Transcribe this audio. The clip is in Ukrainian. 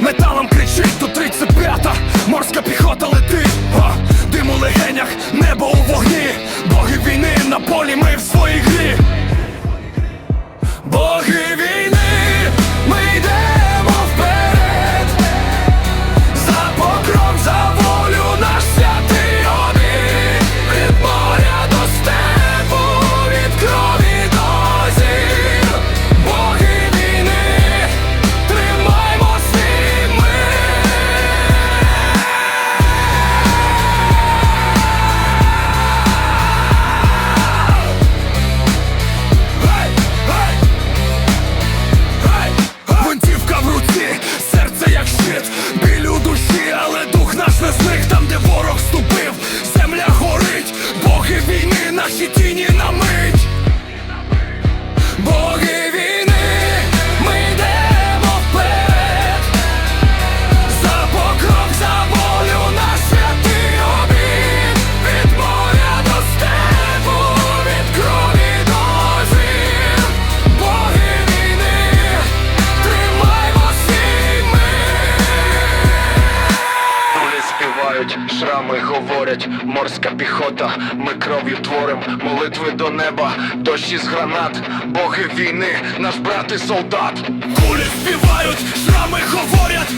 металом кричить тут 35-та морська піхота. Шрами говорять, морська піхота, ми кров'ю творим, молитви до неба, дощі з гранат, боги війни, наш брат і солдат. Кулі співають, шрами говорять,